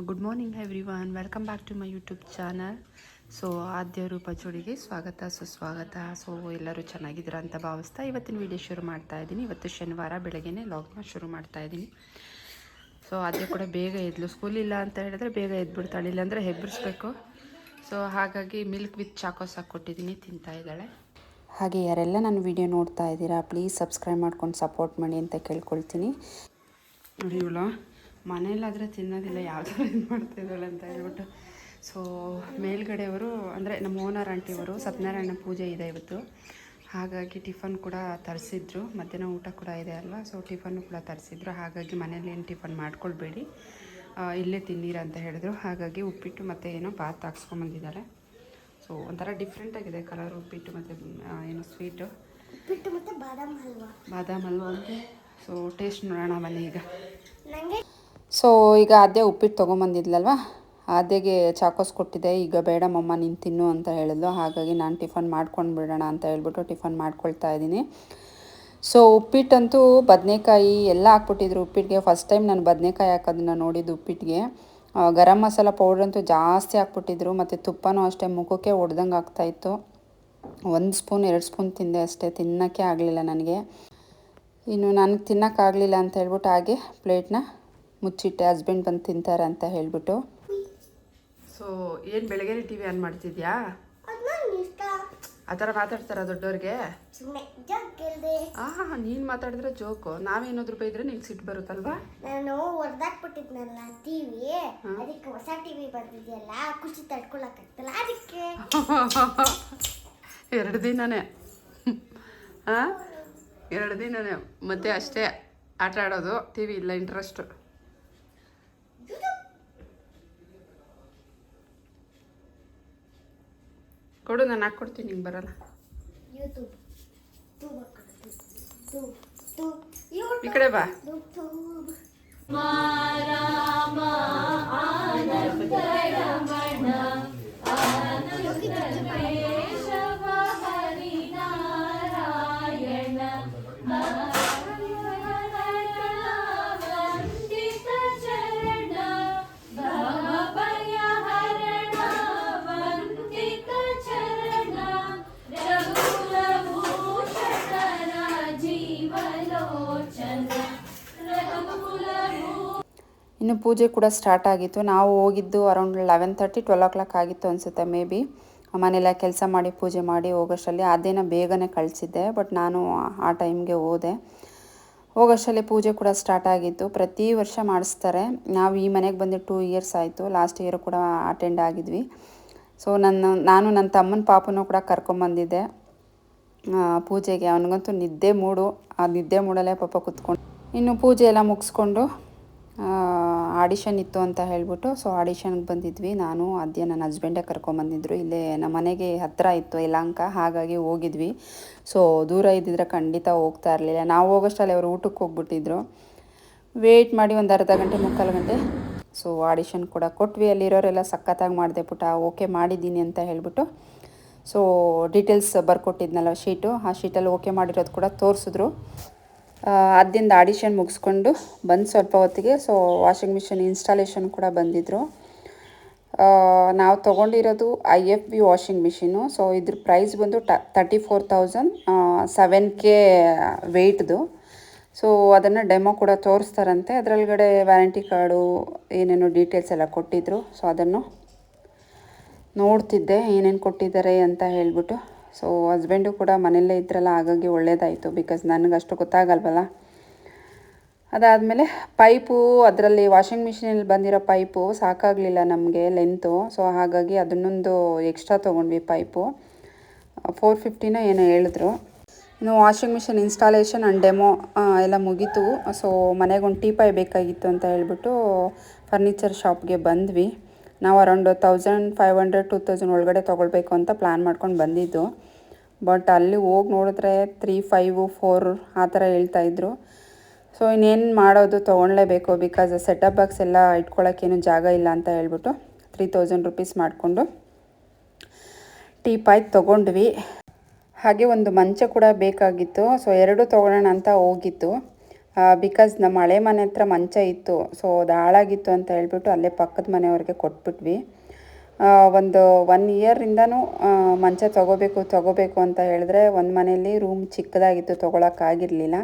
Good morning everyone welcome back to my YouTube channel so Adya Rupa ಜೋಡಿಗೆ ಸ್ವಾಗತ ಸುಸ್ವಾಗತ so ಎಲ್ಲರೂ ಚೆನ್ನಾಗಿದ್ದೀರಾ ಅಂತ ಭಾವಿಸ್ತಾ ಇವತ್ತಿನ ವಿಡಿಯೋ ಶುರು ಮಾಡ್ತಾ ಇದ್ದೀನಿ. ಇವತ್ತು ಶನಿವಾರ ಬೆಳಗ್ಗೆನೇ ಲಾಗ್ನ ಶುರು ಮಾಡ್ತಾ ಇದ್ದೀನಿ. ಸೊ ಆದ್ಯ ಕೂಡ ಬೇಗ ಎದ್ಲು. ಸ್ಕೂಲ್ ಇಲ್ಲ ಅಂತ ಹೇಳಿದ್ರೆ ಬೇಗ ಎದ್ಬಿಡ್ತಾಳೆ. ಇಲ್ಲಾಂದರೆ ಹೆಬ್ಬರಿಸ್ಬೇಕು. ಸೊ ಹಾಗಾಗಿ ಮಿಲ್ಕ್ ವಿತ್ ಚಾಕೋಸ್ ಹಾಕ್ಕೊಟ್ಟಿದ್ದೀನಿ ತಿಂತಾ ಇದ್ದಾಳೆ. ಹಾಗೆ ಯಾರೆಲ್ಲ ನನ್ನ ವಿಡಿಯೋ ನೋಡ್ತಾ ಇದ್ದೀರಾ ಪ್ಲೀಸ್ ಸಬ್ಸ್ಕ್ರೈಬ್ ಮಾಡ್ಕೊಂಡು ಸಪೋರ್ಟ್ ಮಾಡಿ ಅಂತ ಕೇಳ್ಕೊಳ್ತೀನಿ. ನೋಡಿ ಇವಳು. ಮನೇಲಾದರೆ ತಿನ್ನೋದಿಲ್ಲ ಯಾವ ಥರ ಇದು ಮಾಡ್ತಿದ್ದಾಳೆ ಅಂತ ಹೇಳ್ಬಿಟ್ಟು. ಸೊ ಮೇಲ್ಗಡೆಯವರು ಅಂದರೆ ನಮ್ಮ ಓನರ್ ಆಂಟಿಯವರು ಸತ್ಯನಾರಾಯಣ ಪೂಜೆ ಇದೆ ಇವತ್ತು. ಹಾಗಾಗಿ ಟಿಫನ್ ಕೂಡ ತರಿಸಿದ್ರು. ಮಧ್ಯಾಹ್ನ ಊಟ ಕೂಡ ಇದೆ ಅಲ್ವಾ? ಸೊ ಟಿಫನ್ನು ಕೂಡ ತರಿಸಿದ್ರು. ಹಾಗಾಗಿ ಮನೇಲಿ ಏನು ಟಿಫನ್ ಮಾಡ್ಕೊಳ್ಬೇಡಿ. ಇಲ್ಲೇ ತಿನ್ನೀರ ಅಂತ ಹೇಳಿದ್ರು. ಹಾಗಾಗಿ ಉಪ್ಪಿಟ್ಟು ಮತ್ತು ಏನೋ ಬಾತ್ ಹಾಕ್ಸ್ಕೊಂಬಂದಿದ್ದಾರೆ ಸೊ ಒಂಥರ ಡಿಫ್ರೆಂಟಾಗಿದೆ ಕಲರ್ ಉಪ್ಪಿಟ್ಟು ಮತ್ತು ಏನು ಸ್ವೀಟು ಉಪ್ಪಿಟ್ಟು ಮತ್ತು ಬಾದಾಮ್ ಹಲ್ವಾ. ಬಾದಾಮ್ ಹಲ್ವಾ. ಅಂತೆ ಸೊ ಟೇಸ್ಟ್ ನೋಡೋಣ ಬನ್ನಿ ಈಗ. ನನಗೆ ಸೊ ಈಗ ಅದೇ ಉಪ್ಪಿಟ್ಟು ತೊಗೊಂಬಂದಿದ್ಲಲ್ವ? ಆದ್ಯಗೆ ಚಾಕೋಸ್ ಕೊಟ್ಟಿದ್ದೆ, ಈಗ ಬೇಡ ಮಮ್ಮ ನೀನು ತಿನ್ನು ಅಂತ ಹೇಳಿದ್ಲು, ಹಾಗಾಗಿ ನಾನು ಟಿಫನ್ ಮಾಡ್ಕೊಂಡು ಬಿಡೋಣ ಅಂತ ಹೇಳ್ಬಿಟ್ಟು ಟಿಫನ್ ಮಾಡ್ಕೊಳ್ತಾ ಇದ್ದೀನಿ. ಸೊ ಉಪ್ಪಿಟ್ಟಂತೂ ಬದನೆಕಾಯಿ ಎಲ್ಲ ಹಾಕ್ಬಿಟ್ಟಿದ್ರು. ಉಪ್ಪಿಟ್ಟಿಗೆ ಫಸ್ಟ್ ಟೈಮ್ ನಾನು ಬದನೆಕಾಯಿ ಹಾಕೋದನ್ನ ನೋಡಿದ್ದು ಉಪ್ಪಿಟ್ಟಿಗೆ ಗರಂ ಮಸಾಲ ಪೌಡ್ರ್ ಅಂತೂ ಜಾಸ್ತಿ ಹಾಕ್ಬಿಟ್ಟಿದ್ರು, ಮತ್ತು ತುಪ್ಪನೂ ಅಷ್ಟೇ ಮುಖಕ್ಕೆ ಒಡ್ದಂಗೆ ಆಗ್ತಾಯಿತ್ತು ಒಂದು ಸ್ಪೂನ್, ಎರಡು ಸ್ಪೂನ್ ತಿಂದೆ ಅಷ್ಟೇ, ತಿನ್ನೋಕ್ಕೆ ಆಗಲಿಲ್ಲ ನನಗೆ. ಇನ್ನು ನನಗೆ ತಿನ್ನೋಕ್ಕಾಗಲಿಲ್ಲ ಅಂತ ಹೇಳ್ಬಿಟ್ಟು ಹಾಗೆ ಪ್ಲೇಟ್ನ ಮುಚ್ಚಿಟ್ಟೆ ಹಸ್ಬೆಂಡ್ ಬಂದು ತಿಂತಾರೆ ಅಂತ ಹೇಳ್ಬಿಟ್ಟು. ಸೊ ಏನು ಬೆಳಗ್ಗೆ ಟಿ ವಿ ಆನ್ ಮಾಡ್ತಿದ್ಯಾ? ಆ ಥರ ಮಾತಾಡ್ತಾರ ದೊಡ್ಡವ್ರಿಗೆ ಹಾಂ ನೀನು ಮಾತಾಡಿದ್ರೆ ಜೋಕು ನಾವೇನಾದ್ರು ಬೈದ್ರೆ ನಿಂಗೆ ಸಿಟ್ಟು ಬರುತ್ತಲ್ವಾ? ನಾನು ಹೊಡೆದಾಕ್ಬಿಟ್ಟಿದ್ನಲ್ಲ ಟಿವಿ ಅದಕ್ಕೆ ಹೊಸ ಟಿವಿ ಬಂದಿದೆಯಲ್ಲ ಖುಷಿ ತಡ್ಕೊಳಕ್ಕಾಗ್ತಲ್ಲ ಅದಕ್ಕೆ. ಎರಡು ದಿನನೇ. ಹಾಂ ಎರಡು ದಿನನೇ. ಮತ್ತೆ ಅಷ್ಟೇ ಆಟ ಆಡೋದು ಟಿ ವಿ ಇಲ್ಲ ಇಂಟ್ರೆಸ್ಟು ಕೊಡು ನಾನು ಹಾಕ್ಕೊಡ್ತೀನಿ ನಿಂಗೆ ಬರಲ್ಲ. ಈ ಕಡೆ ಬಾ. ಇನ್ನು ಪೂಜೆ ಕೂಡ ಸ್ಟಾರ್ಟ್ ಆಗಿತ್ತು. ನಾವು ಹೋಗಿದ್ದು around eleven thirty twelve o'clock ಆಗಿತ್ತು ಅನಿಸುತ್ತೆ ಮೇ ಬಿ ಮನೆಯೆಲ್ಲ ಕೆಲಸ ಮಾಡಿ ಪೂಜೆ ಮಾಡಿ ಹೋಗೋಷ್ಟರಲ್ಲಿ ಅದೇನ ಬೇಗನೆ ಕಳಿಸಿದ್ದೆ ಬಟ್ ನಾನು ಆ ಟೈಮ್ಗೆ ಹೋದೆ. ಹೋಗೋಷ್ಟರಲ್ಲಿ ಪೂಜೆ ಕೂಡ ಸ್ಟಾರ್ಟ್ ಆಗಿತ್ತು. ಪ್ರತಿ ವರ್ಷ ಮಾಡಿಸ್ತಾರೆ. ನಾವು ಈ ಮನೆಗೆ ಬಂದು ಟೂ ಇಯರ್ಸ್ ಆಯಿತು. ಲಾಸ್ಟ್ ಇಯರ್ ಕೂಡ ಅಟೆಂಡ್ ಆಗಿದ್ವಿ. ಸೊ ನನ್ನ, ನಾನು ನನ್ನ ತಮ್ಮನ ಪಾಪನೂ ಕೂಡ ಕರ್ಕೊಂಬಂದಿದ್ದೆ. ಪೂಜೆಗೆ. ಅವನಿಗಂತೂ ನಿದ್ದೆ ಮೂಡು. ಆ ನಿದ್ದೆ ಮೂಡಲ್ಲೇ ಪಾಪ ಕುತ್ಕೊಂಡು. ಇನ್ನು ಪೂಜೆ ಎಲ್ಲ ಮುಗಿಸ್ಕೊಂಡು ಆಡಿಷನ್ ಇತ್ತು ಅಂತ ಹೇಳ್ಬಿಟ್ಟು ಸೊ ಆಡಿಷನ್ಗೆ ಬಂದಿದ್ವಿ. ನಾನು ಅದ್ಯ ನನ್ನ ಹಸ್ಬೆಂಡೇ ಕರ್ಕೊಂಬಂದಿದ್ರು. ಇಲ್ಲೇ ನಮ್ಮ ಮನೆಗೆ ಹತ್ತಿರ ಇತ್ತು ಯಲಹಂಕ, ಹಾಗಾಗಿ ಹೋಗಿದ್ವಿ. ಸೊ ದೂರ ಇದ್ದಿದ್ರೆ ಖಂಡಿತ ಹೋಗ್ತಾ ಇರಲಿಲ್ಲ. ನಾವು ಹೋಗೋಷ್ಟಲ್ಲಿ ಅವರು ಊಟಕ್ಕೆ ಹೋಗ್ಬಿಟ್ಟಿದ್ರು. ವೇಟ್ ಮಾಡಿ ಒಂದು ಅರ್ಧ ಗಂಟೆ, ಮುಕ್ಕಾಲು ಗಂಟೆ. ಸೊ ಆಡಿಷನ್ ಕೂಡ ಕೊಟ್ವಿ. ಅಲ್ಲಿರೋರೆಲ್ಲ ಸಖತ್ತಾಗಿ ಮಾಡಿದೆ ಪುಟ ಓಕೆ ಮಾಡಿದ್ದೀನಿ ಅಂತ ಹೇಳಿಬಿಟ್ಟು. ಸೊ ಡೀಟೇಲ್ಸ್ ಬರ್ಕೊಟ್ಟಿದ್ನಲ್ಲ ಶೀಟು ಆ ಶೀಟಲ್ಲಿ ಓಕೆ ಮಾಡಿರೋದು ಕೂಡ ತೋರಿಸಿದ್ರು. ಅದಿಂದ ಆಡಿಷನ್ ಮುಗಿಸ್ಕೊಂಡು ಬಂದು ಸ್ವಲ್ಪ ಹೊತ್ತಿಗೆ ಸೊ ವಾಷಿಂಗ್ ಮಿಷಿನ್ ಇನ್ಸ್ಟಾಲೇಷನ್ ಕೂಡ ಬಂದಿದ್ದರು ನಾವು ತೊಗೊಂಡಿರೋದು I F B washing machine so ಇದ್ರ ಪ್ರೈಸ್ ಬಂದು ಟ thirty four thousand seven K ವೆಯ್ಟ್ದು so ಅದನ್ನು ಡೆಮೋ ಕೂಡ ತೋರಿಸ್ತಾರಂತೆ. ಅದರೊಳಗಡೆ ವ್ಯಾರಂಟಿ ಕಾರ್ಡು ಏನೇನು ಡೀಟೇಲ್ಸ್ ಎಲ್ಲ ಕೊಟ್ಟಿದ್ದರು ಸೊ ಅದನ್ನು ನೋಡ್ತಿದ್ದೆ, ಏನೇನು ಕೊಟ್ಟಿದ್ದಾರೆ ಅಂತ ಹೇಳ್ಬಿಟ್ಟು. ಸೊ ಹಸ್ಬೆಂಡು ಕೂಡ ಮನೆಯಲ್ಲೇ ಇದ್ರಲ್ಲ, ಹಾಗಾಗಿ ಒಳ್ಳೇದಾಯಿತು. ಬಿಕಾಸ್ ನನಗೆ ಅಷ್ಟು ಗೊತ್ತಾಗಲ್ವಲ್ಲ? ಅದಾದಮೇಲೆ ಪೈಪು, ಅದರಲ್ಲಿ ವಾಷಿಂಗ್ ಮಿಷಿನಲ್ಲಿ ಬಂದಿರೋ ಪೈಪು ಸಾಕಾಗಲಿಲ್ಲ ನಮಗೆ ಲೆಂತು ಸೊ ಹಾಗಾಗಿ ಅದನ್ನೊಂದು ಎಕ್ಸ್ಟ್ರಾ ತೊಗೊಂಡ್ವಿ ಪೈಪು. ಫೋರ್ ಫಿಫ್ಟಿನ ಏನೋ ಹೇಳಿದ್ರು. ಇನ್ನು washing machine installation and demo ಎಲ್ಲ ಮುಗೀತು. ಸೊ ಮನೆಗೆ ಒಂದು ಪೈ ಬೇಕಾಗಿತ್ತು ಅಂತ ಹೇಳ್ಬಿಟ್ಟು ಫರ್ನಿಚರ್ ಶಾಪ್ಗೆ ಬಂದ್ವಿ. ನಾವು around thousand five hundred two thousand ಒಳಗಡೆ ತೊಗೊಳ್ಬೇಕು ಅಂತ ಪ್ಲ್ಯಾನ್ ಮಾಡ್ಕೊಂಡು ಬಂದಿದ್ದು. ಬಟ್ ಅಲ್ಲಿ ಹೋಗಿ ನೋಡಿದ್ರೆ ತ್ರೀ ಫೈವು ಫೋರ್ ಆ ಥರ ಹೇಳ್ತಾಯಿದ್ರು ಸೊ ಇನ್ನೇನು ಮಾಡೋದು ತೊಗೊಳ್ಲೇಬೇಕು ಬಿಕಾಸ್ ಸೆಟಪ್ ಬಾಕ್ಸ್ ಎಲ್ಲ ಇಟ್ಕೊಳ್ಳೋಕ್ಕೇನು ಜಾಗ ಇಲ್ಲ ಅಂತ ಹೇಳ್ಬಿಟ್ಟು ತ್ರೀ ತೌಸಂಡ್ ರುಪೀಸ್ ಮಾಡಿಕೊಂಡು ಟೀ ಪಾಯ್ ತೊಗೊಂಡ್ವಿ. ಹಾಗೆ ಒಂದು ಮಂಚ ಕೂಡ ಬೇಕಾಗಿತ್ತು. ಸೊ ಎರಡು ತೊಗೊಳ್ಳೋಣ ಅಂತ ಹೋಗಿತ್ತು ಬಿಕಾಸ್ ನಮ್ಮ ಹಳೆ ಮನೆ ಹತ್ರ ಮಂಚ ಇತ್ತು ಸೊ ಅದು ಹಾಳಾಗಿತ್ತು ಅಂತ ಹೇಳ್ಬಿಟ್ಟು ಅಲ್ಲೇ ಪಕ್ಕದ ಮನೆಯವ್ರಿಗೆ ಕೊಟ್ಬಿಟ್ವಿ. ಒಂದು ಒನ್ ಇಯರಿಂದನೂ ಮಂಚ ತೊಗೋಬೇಕು ತೊಗೋಬೇಕು ಅಂತ ಹೇಳಿದ್ರೆ ಒಂದು ಮನೆಯಲ್ಲಿ ರೂಮ್ ಚಿಕ್ಕದಾಗಿತ್ತು ತೊಗೊಳಕ್ಕಾಗಿರಲಿಲ್ಲ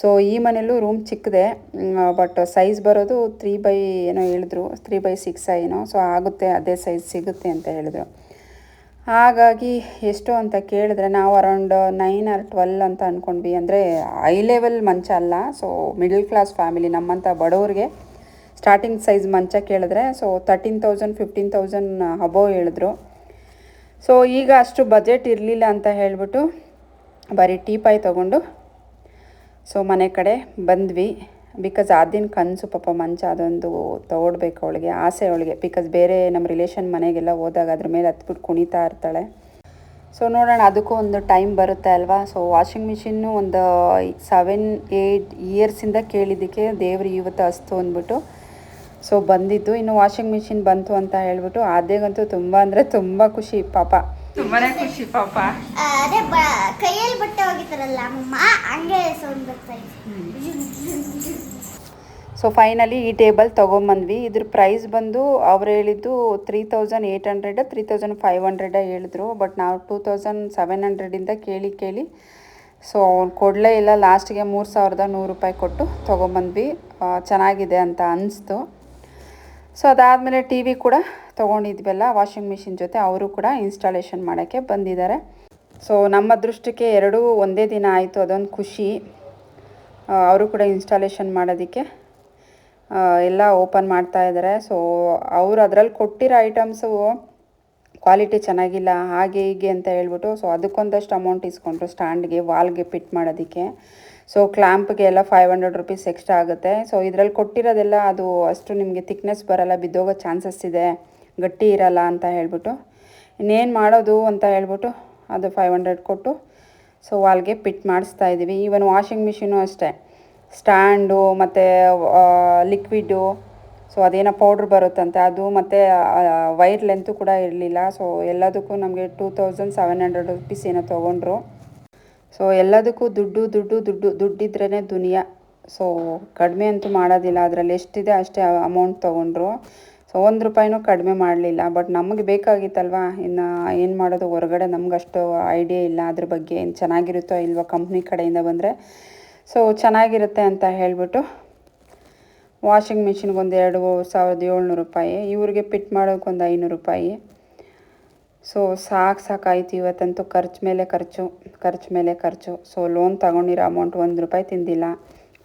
ಸೊ ಈ ಮನೆಯಲ್ಲೂ ರೂಮ್ ಚಿಕ್ಕದೆ ಬಟ್ ಸೈಜ್ ಬರೋದು ತ್ರೀ ಬೈ ಏನೋ ಹೇಳಿದ್ರು ತ್ರೀ ಬೈ ಸಿಕ್ಸ್ ಏನೋ ಸೊ ಆಗುತ್ತೆ, ಅದೇ ಸೈಜ್ ಸಿಗುತ್ತೆ ಅಂತ ಹೇಳಿದ್ರು. ಹಾಗಾಗಿ ಎಷ್ಟು ಅಂತ ಕೇಳಿದ್ರೆ ನಾವು ಅರೌಂಡ್ ನೈನ್ ಆರ್ ಟ್ವೆಲ್ ಅಂತ ಅಂದ್ಕೊಂಡ್ವಿ ಅಂದರೆ ಹೈ ಲೆವೆಲ್ ಮಂಚ ಅಲ್ಲ. ಸೊ ಮಿಡಲ್ ಕ್ಲಾಸ್ ಫ್ಯಾಮಿಲಿ ನಮ್ಮಂಥ ಬಡವ್ರಿಗೆ ಸ್ಟಾರ್ಟಿಂಗ್ ಸೈಜ್ ಮಂಚ ಕೇಳಿದ್ರೆ so thirteen thousand fifteen thousand above ಹೇಳಿದ್ರು. ಸೊ ಈಗ ಅಷ್ಟು ಬಜೆಟ್ ಇರಲಿಲ್ಲ ಅಂತ ಹೇಳಿಬಿಟ್ಟು ಬರೀ ಟೀಪಾಯ್ ತೊಗೊಂಡು ಸೊ ಮನೆ ಕಡೆ ಬಂದ್ವಿ. ಬಿಕಾಸ್ ಆದಿನ ಕನಸು ಪಾಪ ಮಂಚ ಅದೊಂದು ತೊಗೊಡ್ಬೇಕು ಅವಳಿಗೆ, ಆಸೆ ಅವಳಿಗೆ. ಬಿಕಾಸ್ ಬೇರೆ ನಮ್ಮ ರಿಲೇಷನ್ ಮನೆಗೆಲ್ಲ ಹೋದಾಗ ಅದ್ರ ಮೇಲೆ ಹತ್ಬಿಟ್ಟು ಕುಣಿತಾ ಇರ್ತಾಳೆ. ಸೊ ನೋಡೋಣ, ಅದಕ್ಕೂ ಒಂದು ಟೈಮ್ ಬರುತ್ತೆ ಅಲ್ವಾ? ಸೊ ವಾಷಿಂಗ್ ಮಿಷಿನ್ನು ಒಂದು ಸೆವೆನ್ ಏಯ್ಟ್ ಇಯರ್ಸಿಂದ ಕೇಳಿದ್ದಕ್ಕೆ ದೇವ್ರು ಇವತ್ತು ಅಸ್ತು ಅಂದ್ಬಿಟ್ಟು ಸೊ ಬಂದಿದ್ದು. ಇನ್ನು ವಾಷಿಂಗ್ ಮಿಷಿನ್ ಬಂತು ಅಂತ ಹೇಳ್ಬಿಟ್ಟು, ಆದ್ಯಗಂತೂ ತುಂಬ ಅಂದರೆ ತುಂಬ ಖುಷಿ ಪಾಪ. ತುಂಬಾನೇ ಖುಷಿ ಪಾಪ. ಅದೇ ಕೈಯಲ್ಲಿ ಬಟ್ಟೆ ಹೋಗಿತಾರಲ್ಲ ಅಮ್ಮ ಹಂಗೆ ಸೌಂಡ್ ಬರ್ತಾ ಸೊ ಫೈನಲಿ ಈ ಟೇಬಲ್ ತೊಗೊಂಬಂದ್ವಿ. ಇದ್ರ ಪ್ರೈಸ್ ಬಂದು ಅವ್ರು ಹೇಳಿದ್ದು three thousand eight hundred three thousand five hundred ಹೇಳಿದ್ರು. ಬಟ್ ನಾವು ಟೂ ತೌಸಂಡ್ ಸೆವೆನ್ ಹಂಡ್ರೆಡಿಂದ ಕೇಳಿ ಕೇಳಿ ಸೊ ಅವ್ನು ಕೊಡಲೇ ಇಲ್ಲ. ಲಾಸ್ಟಿಗೆ ಮೂರು ಸಾವಿರದ ನೂರು ರೂಪಾಯಿ ಕೊಟ್ಟು ತೊಗೊಂಬಂದ್ವಿ. ಚೆನ್ನಾಗಿದೆ ಅಂತ ಅನಿಸ್ತು. ಸೊ ಅದಾದಮೇಲೆ ಟಿ ವಿ ಕೂಡ ತೊಗೊಂಡಿದ್ವಲ್ಲ ವಾಷಿಂಗ್ ಮಿಷಿನ್ ಜೊತೆ, ಅವರು ಕೂಡ ಇನ್ಸ್ಟಾಲೇಷನ್ ಮಾಡೋಕ್ಕೆ ಬಂದಿದ್ದಾರೆ. ಸೊ ನಮ್ಮ ಅದೃಷ್ಟಕ್ಕೆ ಎರಡೂ ಒಂದೇ ದಿನ ಆಯಿತು, ಅದೊಂದು ಖುಷಿ. ಅವರು ಕೂಡ ಇನ್ಸ್ಟಾಲೇಷನ್ ಮಾಡೋದಕ್ಕೆ ಎಲ್ಲ ಓಪನ್ ಮಾಡ್ತಾ ಇದ್ದಾರೆ. ಸೊ ಅವರು ಅದರಲ್ಲಿ ಕೊಟ್ಟಿರೋ ಐಟಮ್ಸು ಕ್ವಾಲಿಟಿ ಚೆನ್ನಾಗಿಲ್ಲ, ಹಾಗೆ ಹೀಗೆ ಅಂತ ಹೇಳ್ಬಿಟ್ಟು ಸೊ ಅದಕ್ಕೊಂದಷ್ಟು ಅಮೌಂಟ್ ಇಸ್ಕೊಂಡ್ರು ಸ್ಟ್ಯಾಂಡ್ಗೆ ವಾಲ್ಗೆ ಫಿಟ್ ಮಾಡೋದಕ್ಕೆ. ಸೊ ಕ್ಲ್ಯಾಂಪ್ಗೆ ಎಲ್ಲ ಫೈವ್ ಹಂಡ್ರೆಡ್ ರುಪೀಸ್ ಎಕ್ಸ್ಟ್ರಾ ಆಗುತ್ತೆ. ಸೊ ಇದರಲ್ಲಿ ಕೊಟ್ಟಿರೋದೆಲ್ಲ, ಅದು ಅಷ್ಟು ನಿಮಗೆ ಥಿಕ್ನೆಸ್ ಬರಲ್ಲ, ಬಿದ್ದೋಗೋ ಚಾನ್ಸಸ್ ಇದೆ. ಗಟ್ಟಿ ಇರಲ್ಲ ಅಂತ ಹೇಳ್ಬಿಟ್ಟು, ಇನ್ನೇನು ಮಾಡೋದು ಅಂತ ಹೇಳ್ಬಿಟ್ಟು ಅದು ಫೈವ್ ಹಂಡ್ರೆಡ್ ಕೊಟ್ಟು ಸೊ ವಾಲ್ಗೆ ಪಿಟ್ ಮಾಡಿಸ್ತಾ ಇದ್ದೀವಿ. ಈವನ್ ವಾಷಿಂಗ್ ಮಿಷಿನು ಅಷ್ಟೇ. ಸ್ಟ್ಯಾಂಡು ಮತ್ತು ಲಿಕ್ವಿಡು ಸೊ ಅದೇನೋ ಪೌಡ್ರ್ ಬರುತ್ತಂತೆ, ಅದು ಮತ್ತು ವೈರ್ ಲೆಂತು ಕೂಡ ಇರಲಿಲ್ಲ. ಸೊ ಎಲ್ಲದಕ್ಕೂ ನಮಗೆ two thousand seven hundred rupees ಏನೋ ತೊಗೊಂಡ್ರು. ಸೊ ಎಲ್ಲದಕ್ಕೂ ದುಡ್ಡು ದುಡ್ಡು ದುಡ್ಡು ದುಡ್ಡಿದ್ರೇ ದುನಿಯಾ. ಸೊ ಕಡಿಮೆ ಅಂತೂ ಮಾಡೋದಿಲ್ಲ. ಅದರಲ್ಲಿ ಎಷ್ಟಿದೆ ಅಷ್ಟೇ ಅಮೌಂಟ್ ತೊಗೊಂಡ್ರು. ಸೊ ಒಂದು ರೂಪಾಯಿನೂ ಕಡಿಮೆ ಮಾಡಲಿಲ್ಲ. ಬಟ್ ನಮಗೆ ಬೇಕಾಗಿತ್ತಲ್ವಾ? ಇನ್ನು ಏನು ಮಾಡೋದು? ಹೊರಗಡೆ ನಮಗಷ್ಟು ಐಡಿಯಾ ಇಲ್ಲ. ಅದ್ರ ಬಗ್ಗೆ ಏನು ಚೆನ್ನಾಗಿರುತ್ತೋ ಇಲ್ವೋ ಕಂಪ್ನಿ ಕಡೆಯಿಂದ ಬಂದರೆ. ಸೊ ಚೆನ್ನಾಗಿರುತ್ತೆ ಅಂತ ಹೇಳಿಬಿಟ್ಟು ವಾಷಿಂಗ್ ಮಿಷಿನ್ಗೆ ಒಂದು ಎರಡು ಸಾವಿರದ ಏಳ್ನೂರು ರೂಪಾಯಿ, ಇವ್ರಿಗೆ ಪಿಟ್ ಮಾಡೋಕೆ ಒಂದು ಐನೂರು ರೂಪಾಯಿ. ಸೊ ಸಾಕು ಸಾಕಾಯಿತು ಇವತ್ತಂತೂ. ಖರ್ಚು ಮೇಲೆ ಖರ್ಚು ಖರ್ಚು ಮೇಲೆ ಖರ್ಚು. ಸೊ ಲೋನ್ ತಗೊಂಡಿರೋ ಅಮೌಂಟ್ ಒಂದು ರೂಪಾಯಿ ತಿಂದಿಲ್ಲ.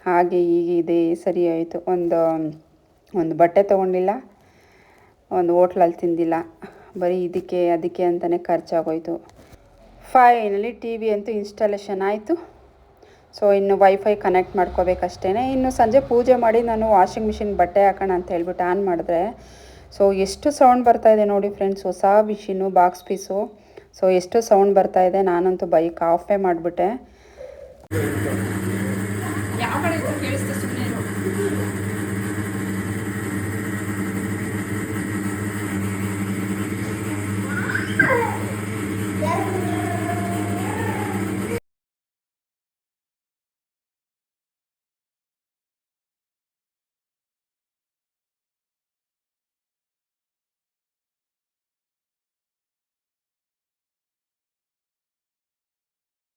ಹಾಗೆ ಹೀಗೆ ಇದೆ, ಸರಿ ಆಯಿತು. ಒಂದು ಒಂದು ಬಟ್ಟೆ ತೊಗೊಂಡಿಲ್ಲ. ಒಂದು ಹೋಟ್ಲಲ್ಲಿ ತಿಂದಿಲ್ಲ. ಬರೀ ಇದಕ್ಕೆ, ಅದಕ್ಕೆ ಅಂತಲೇ ಖರ್ಚಾಗೋಯ್ತು. ಫೈನಲಿ ಟಿ ವಿ ಅಂತೂ ಇನ್ಸ್ಟಾಲೇಷನ್ ಆಯಿತು. ಸೊ ಇನ್ನು ವೈಫೈ ಕನೆಕ್ಟ್ ಮಾಡ್ಕೋಬೇಕಷ್ಟೇ ಇನ್ನು ಸಂಜೆ ಪೂಜೆ ಮಾಡಿ ನಾನು ವಾಷಿಂಗ್ ಮಿಷಿನ್ ಬಟ್ಟೆ ಹಾಕೋಣ ಅಂತ ಹೇಳ್ಬಿಟ್ಟು ಆನ್ ಮಾಡಿದ್ರೆ ಸೊ ಎಷ್ಟು ಸೌಂಡ್ ಬರ್ತಾ ಇದೆ ನೋಡಿ ಫ್ರೆಂಡ್ಸ್ ಹೊಸ ಮಿಷಿನ್ನು ಬಾಕ್ಸ್ ಪೀಸು ಸೊ ಎಷ್ಟು ಸೌಂಡ್ ಬರ್ತಾ ಇದೆ, ನಾನಂತೂ ಬೈಕ್ ಆಫೇ ಮಾಡಿಬಿಟ್ಟೆ.